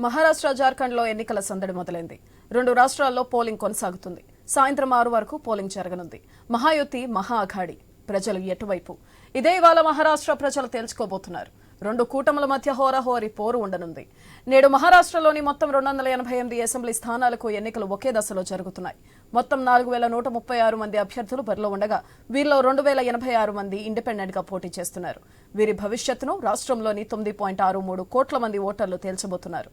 మహారాష్ట్ర జార్ఖండ్లో ఎన్నికల సందడి మొదలైంది. రెండు రాష్ట్రాల్లో పోలింగ్ కొనసాగుతుంది. సాయంత్రం ఆరు వరకు పోలింగ్ జరగనుంది. మహాయుతి మహా అఘాడి. ప్రజలు ఎటువైపు? ఇదే ఇవాళ మహారాష్ట్ర ప్రజలు తేల్చుకోబోతున్నారు రెండు కూటముల మధ్య హోరాహోరీ పోరు ఉండనుంది. నేడు మహారాష్ట్రలోని మొత్తం రెండు వందల ఎనభై ఎనిమిది అసెంబ్లీ స్థానాలకు ఎన్నికలు ఒకే దశలో జరుగుతున్నాయి. మొత్తం నాలుగు వేల నూట ముప్పై ఆరు మంది అభ్యర్థులు బరిలో ఉండగా వీరిలో రెండు వేల ఎనభై ఆరు మంది ఇండిపెండెంట్గా పోటీ చేస్తున్నారు. వీరి భవిష్యత్తును రాష్ట్రంలోని తొమ్మిది పాయింట్ ఆరు మూడు కోట్ల మంది ఓటర్లు తేల్చబోతున్నారు.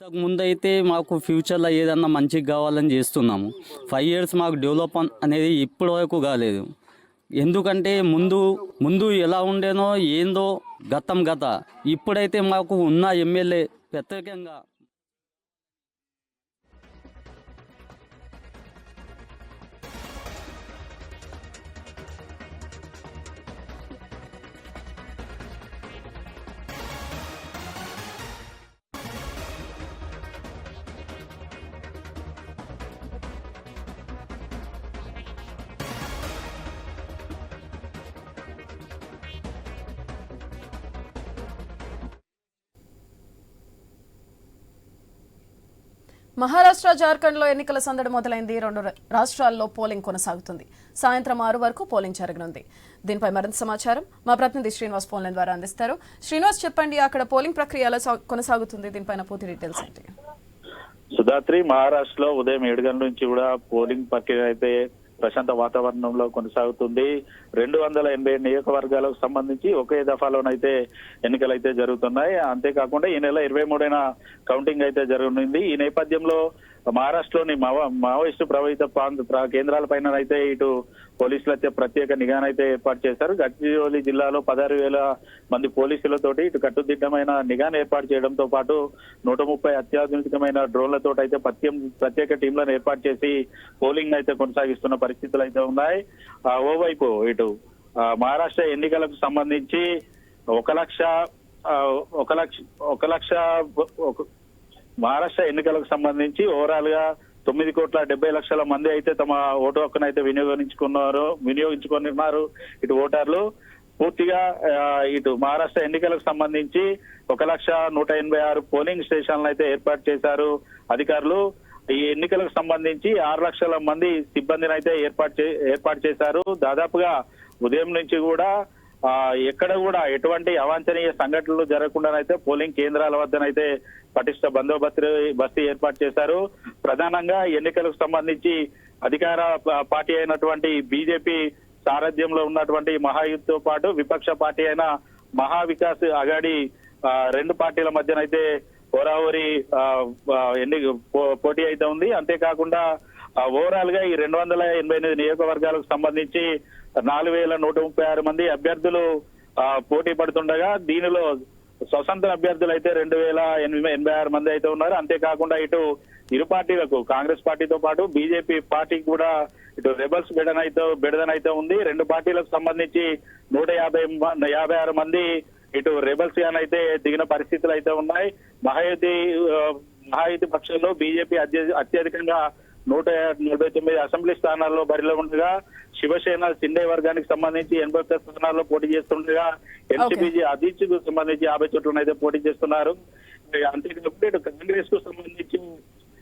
ఇంతకు ముందు అయితే మాకు ఫ్యూచర్లో ఏదన్నా మంచిగా కావాలని చేస్తున్నాము. ఫైవ్ ఇయర్స్ మాకు డెవలప్ అనేది ఇప్పటి వరకు కాలేదు. ఎందుకంటే ముందు ముందు ఎలా ఉండేనో ఏందో గతం గత. ఇప్పుడైతే మాకు ఉన్న ఎమ్మెల్యే ప్రత్యేకంగా మహారాష్ట్ర జార్ఖండ్లో ఎన్నికల సందడి మొదలైంది. రెండు రాష్ట్రాల్లో పోలింగ్ కొనసాగుతుంది. సాయంత్రం ఆరు వరకు పోలింగ్ జరగనుంది. దీనిపై మరింత సమాచారం మా ప్రతినిధి శ్రీనివాస్ ఫోన్ ద్వారా అందిస్తారు. శ్రీనివాస్ చెప్పండి అక్కడ పోలింగ్ ప్రక్రియ ఎలా సా- కొనసాగుతుంది? దీనిపైన పూర్తి డీటెయిల్స్ ఏంటి? సుధాత్రి మహారాష్ట్రలో ఉదయం ఏడు గంటల నుంచి కూడా పోలింగ్ ప్రక్రియ అయితే ప్రశాంత వాతావరణంలో కొనసాగుతుంది. రెండు వందల ఎనభై నియోజకవర్గాలకు సంబంధించి ఒకే దఫాలోనైతే ఎన్నికలు అయితే జరుగుతున్నాయి. అంతేకాకుండా ఈ నెల ఇరవై మూడున కౌంటింగ్ అయితే జరగనుంది. ఈ నేపథ్యంలో మహారాష్ట్రలోని మావో మావోయిస్టు ప్రభావిత ప్రాంత కేంద్రాల కేంద్రాలపైన అయితే ఇటు పోలీసులు అయితే ప్రత్యేక నిఘానైతే ఏర్పాటు చేశారు. గడ్చిరోలి జిల్లాలో పదహారు వేల మంది పోలీసులతోటి ఇటు కట్టుదిట్టమైన నిఘాను ఏర్పాటు చేయడంతో పాటు నూట ముప్పై అత్యాధునికమైన డ్రోన్లతో అయితే ప్రత్యేక ప్రత్యేక టీంలను ఏర్పాటు చేసి పోలింగ్ అయితే కొనసాగిస్తున్న పరిస్థితులు అయితే ఉన్నాయి. ఆ, ఓవైపు ఇటు మహారాష్ట్ర ఎన్నికలకు సంబంధించి ఒక లక్ష ఒక లక్ష ఒక లక్ష ఒక- మహారాష్ట్ర ఎన్నికలకు సంబంధించి ఓవరాల్గా తొమ్మిది కోట్ల డెబ్బై లక్షల మంది అయితే తమ ఓటు హక్కును అయితే వినియోగించుకున్నారు వినియోగించుకున్నారు ఇటు ఓటర్లు. పూర్తిగా ఇటు మహారాష్ట్ర ఎన్నికలకు సంబంధించి ఒక లక్ష నూట ఎనభై ఆరు పోలింగ్ స్టేషన్లు అయితే ఏర్పాటు చేశారు అధికారులు. ఈ ఎన్నికలకు సంబంధించి ఆరు లక్షల మంది సిబ్బందిని అయితే ఏర్పాటు చే- ఏర్పాటు చేశారు. దాదాపుగా ఉదయం నుంచి కూడా ఎక్కడ కూడా ఎటువంటి అవాంఛనీయ సంఘటనలు జరగకుండానైతే పోలింగ్ కేంద్రాల వద్దనైతే పటిష్ట బందోబస్తు బస్తీ ఏర్పాటు చేశారు. ప్రధానంగా ఎన్నికలకు సంబంధించి అధికార పార్టీ అయినటువంటి బీజేపీ సారథ్యంలో ఉన్నటువంటి మహాయుద్ధతో పాటు విపక్ష పార్టీ అయిన మహావికాస్ అగాడి ఆ, రెండు పార్టీల మధ్యనైతే హోరాహోరీ ఆ, ఎన్ని పో- పోటీ అయితే ఉంది. అంతేకాకుండా ఓవరాల్గా ఈ రెండు వందల ఎనభై ఎనిమిది నియోజకవర్గాలకు సంబంధించి నాలుగు వేల నూట ముప్పై ఆరు మంది అభ్యర్థులు ఆ, పోటీ పడుతుండగా దీనిలో స్వతంత్ర అభ్యర్థులు అయితే రెండు వేల ఎనభై ఎనభై ఆరు మంది అయితే ఉన్నారు. అంతేకాకుండా ఇటు ఇరు పార్టీలకు కాంగ్రెస్ పార్టీతో పాటు బీజేపీ పార్టీకి కూడా ఇటు రెబల్స్ బిడనైతే బిడదనైతే ఉంది. రెండు పార్టీలకు సంబంధించి నూట యాభై మ- యాభై ఆరు మంది ఇటు రెబల్స్ అయితే దిగిన పరిస్థితులు అయితే ఉన్నాయి. మహాయుతి ఆ, మహాయుతి పక్షంలో బీజేపీ అత్యధికంగా నూట నలభై తొమ్మిది అసెంబ్లీ స్థానాల్లో బరిలో ఉండగా శివసేన సిండే వర్గానికి సంబంధించి ఎనభై ఒక్క స్థానాల్లో పోటీ చేస్తుండగా ఎన్సీపీజీ అధిష్కు సంబంధించి యాభై చోట్లనైతే పోటీ చేస్తున్నారు. అంతేకాకుండా కాంగ్రెస్కు సంబంధించి